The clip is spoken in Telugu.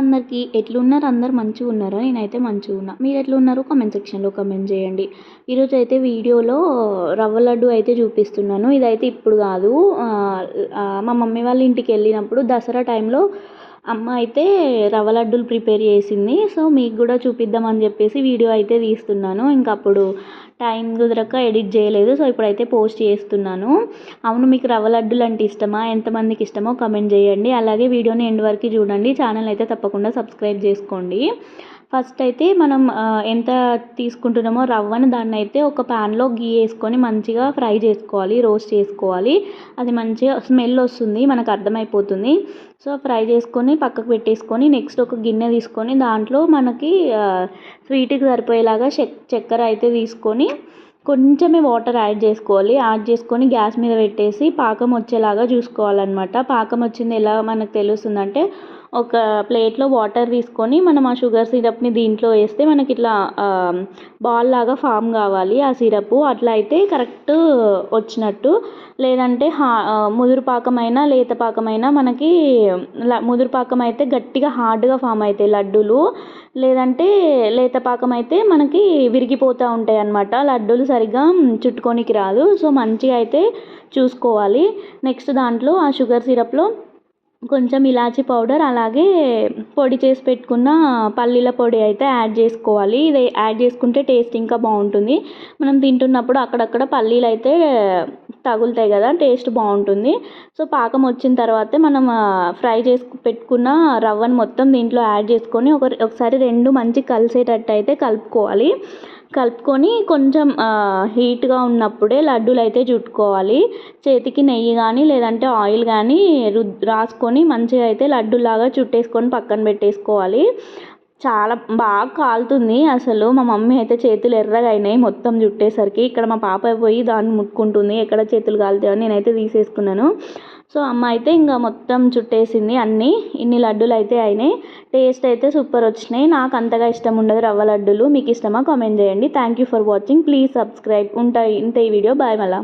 అందరికీ ఎట్లున్నారు? అందరు మంచిగా ఉన్నారా? నేనైతే మంచిగా ఉన్నా. మీరు ఎట్లున్నారు? కమెంట్ సెక్షన్లో కమెంట్ చేయండి. ఈరోజు అయితే వీడియోలో రవ్వ లడ్డు అయితే చూపిస్తున్నాను. ఇదైతే ఇప్పుడు కాదు. మా మమ్మీ వాళ్ళ ఇంటికి వెళ్ళినప్పుడు దసరా టైంలో అమ్మ అయితే రవ్వ లడ్డూలు ప్రిపేర్ చేసింది. సో మీకు కూడా చూపిద్దామని చెప్పేసి వీడియో అయితే తీస్తున్నాను. ఇంక అప్పుడు టైం కుదరక ఎడిట్ చేయలేదు. సో ఇప్పుడైతే పోస్ట్ చేస్తున్నాను. అవును మీకు రవ్వ లడ్డూలు అంటే ఇష్టమా? ఎంతమందికి ఇష్టమో కమెంట్ చేయండి. అలాగే వీడియోని ఎండ్ వరకు చూడండి. ఛానల్ అయితే తప్పకుండా సబ్స్క్రైబ్ చేసుకోండి. ఫస్ట్ అయితే మనం ఎంత తీసుకుంటున్నామో రవ్వను దాన్ని అయితే ఒక ప్యాన్లో గీ వేసుకొని మంచిగా ఫ్రై చేసుకోవాలి రోస్ట్ చేసుకోవాలి. అది మంచిగా స్మెల్ వస్తుంది మనకు అర్థమైపోతుంది. సో ఫ్రై చేసుకొని పక్కకు పెట్టేసుకొని నెక్స్ట్ ఒక గిన్నె తీసుకొని దాంట్లో మనకి స్వీట్కి సరిపోయేలాగా చక్కెర అయితే తీసుకొని కొంచెమే వాటర్ యాడ్ చేసుకోవాలి. యాడ్ చేసుకొని గ్యాస్ మీద పెట్టేసి పాకం వచ్చేలాగా చూసుకోవాలన్నమాట. పాకం వచ్చింది ఎలా మనకు తెలుస్తుందంటే ఒక ప్లేట్లో వాటర్ తీసుకొని మనం ఆ షుగర్ సిరప్ని దీంట్లో వేస్తే మనకి ఇట్లా బాల్ లాగా ఫామ్ కావాలి. ఆ సిరప్ అట్లా అయితే కరెక్ట్ వచ్చినట్టు. లేదంటే హా ముదురు పాకమైనా లేత పాకమైనా మనకి ముదురు పాకం అయితే గట్టిగా హార్డ్గా ఫామ్ అవుతాయి లడ్డూలు. లేదంటే లేత పాకం అయితే మనకి విరిగిపోతూ ఉంటాయి అన్నమాట. లడ్డూలు సరిగ్గా చుట్టుకోనికి రాదు. సో మంచిగా అయితే చూసుకోవాలి. నెక్స్ట్ దాంట్లో ఆ షుగర్ సిరప్లో కొంచెం ఇలాచీ పౌడర్ అలాగే పొడి చేసి పెట్టుకున్న పల్లీల పొడి అయితే యాడ్ చేసుకోవాలి. ఇది యాడ్ చేసుకుంటే టేస్ట్ ఇంకా బాగుంటుంది. మనం తింటున్నప్పుడు అక్కడక్కడ పల్లీలు అయితే తగులుతాయి కదా టేస్ట్ బాగుంటుంది. సో పాకం వచ్చిన తర్వాతే మనం ఫ్రై చేసి పెట్టుకున్న రవ్వను మొత్తం దీంట్లో యాడ్ చేసుకొని ఒక ఒకసారి రెండు మంచి కలిసేటట్టు అయితే కలుపుకోవాలి. కలుపుకొని కొంచెం హీట్గా ఉన్నప్పుడే లడ్డూలు అయితే చుట్టుకోవాలి. చేతికి నెయ్యి కానీ లేదంటే ఆయిల్ కానీ రుద్ రాసుకొని మంచిగా అయితే లడ్డూలాగా చుట్టేసుకొని పక్కన పెట్టేసుకోవాలి. చాలా బాగా కాలుతుంది. అసలు మా మమ్మీ అయితే చేతులు ఎర్రగా అయినాయి మొత్తం చుట్టేసరికి. ఇక్కడ మా పాప పోయి దాన్ని ముట్టుకుంటుంది. ఎక్కడ చేతులు కాలుతాయని నేనైతే తీసేసుకున్నాను. సో అమ్మ అయితే ఇంకా మొత్తం చుట్టేసింది అన్నీ. ఇన్ని లడ్డూలు అయితే అయినాయి. టేస్ట్ అయితే సూపర్ వచ్చినాయి. నాకు అంతగా ఇష్టం ఉండదు రవ్వ లడ్డూలు. మీకు ఇష్టమా? కామెంట్ చేయండి. Thank you for watching please subscribe ఉంటాయి ఇంత ఈ వీడియో. బాయ్ మళ్ళీ.